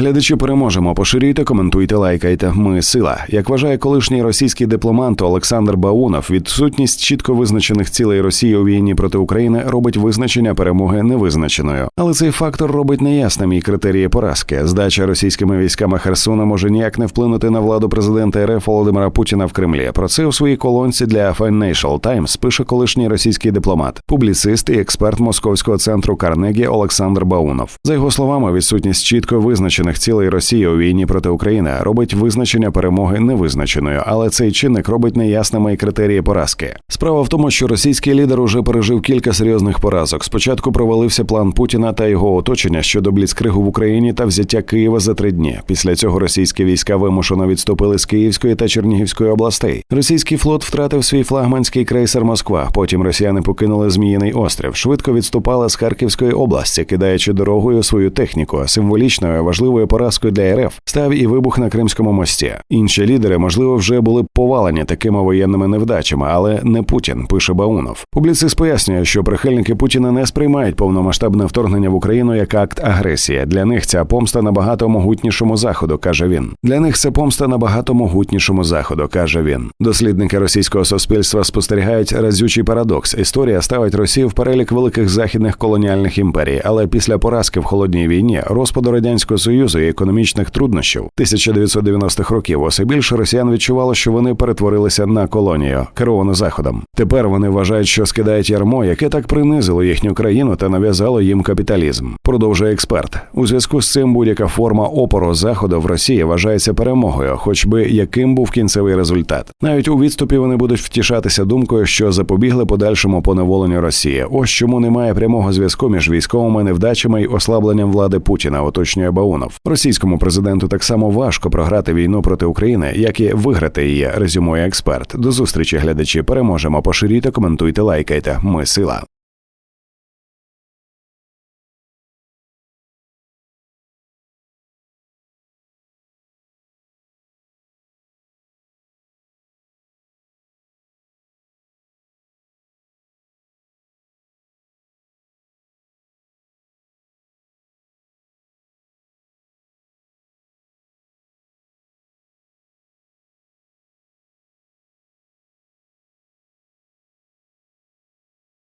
Глядачі переможемо. Поширюйте, коментуйте, лайкайте. Ми сила. Як вважає колишній російський дипломант Олександр Баунов, відсутність чітко визначених цілей Росії у війні проти України робить визначення перемоги невизначеною. Але цей фактор робить неясними і критерії поразки. Здача російськими військами Херсона може ніяк не вплинути на владу президента РФ Володимира Путіна в Кремлі. Про це у своїй колонці для Financial Times пише колишній російський дипломат, публіцист і експерт московського центру Карнегі Олександр Баунов. За його словами, відсутність чітко визначених цілей Росії у війні проти України робить визначення перемоги невизначеною, але цей чинник робить неясними і критерії поразки. Справа в тому, що російський лідер уже пережив кілька серйозних поразок. Спочатку провалився план Путіна та його оточення щодо бліцкригу в Україні та взяття Києва за три дні. Після цього російські війська вимушено відступили з Київської та Чернігівської областей. Російський флот втратив свій флагманський крейсер Москва. Потім росіяни покинули Зміїний острів. Швидко відступали з Харківської області, кидаючи дорогою свою техніку. Символічною важливою поразкою для РФ став і вибух на Кримському мості. Інші лідери, можливо, вже були повалені такими воєнними невдачами, але не Путін, пише Баунов. Публіцист пояснює, що прихильники Путіна не сприймають повномасштабне вторгнення в Україну як акт агресії. Для них ця помста набагато могутнішому заходу, каже він. Для них це помста набагато могутнішому заходу, каже він. Дослідники російського суспільства спостерігають разючий парадокс. Історія ставить Росію в перелік великих західних колоніальних імперій, але після поразки в холодній війні, розпаду радянського союзу і економічних труднощів 1990-х років, усе більше росіян відчувало, що вони перетворилися на колонію, керовану заходом. Тепер вони вважають, що скидають ярмо, яке так принизило їхню країну та нав'язало їм капіталізм. Продовжує експерт. У зв'язку з цим будь-яка форма опору заходу в Росії вважається перемогою, хоч би яким був кінцевий результат. Навіть у відступі вони будуть втішатися думкою, що запобігли подальшому поневоленню Росії. Ось чому немає прямого зв'язку між військовими невдачами й ослабленням влади Путіна, уточнює Баунов. Російському президенту так само важко програти війну проти України, як і виграти її. Резюмує експерт. До зустрічі, глядачі. Переможемо. Поширюйте, коментуйте, лайкайте. Ми сила.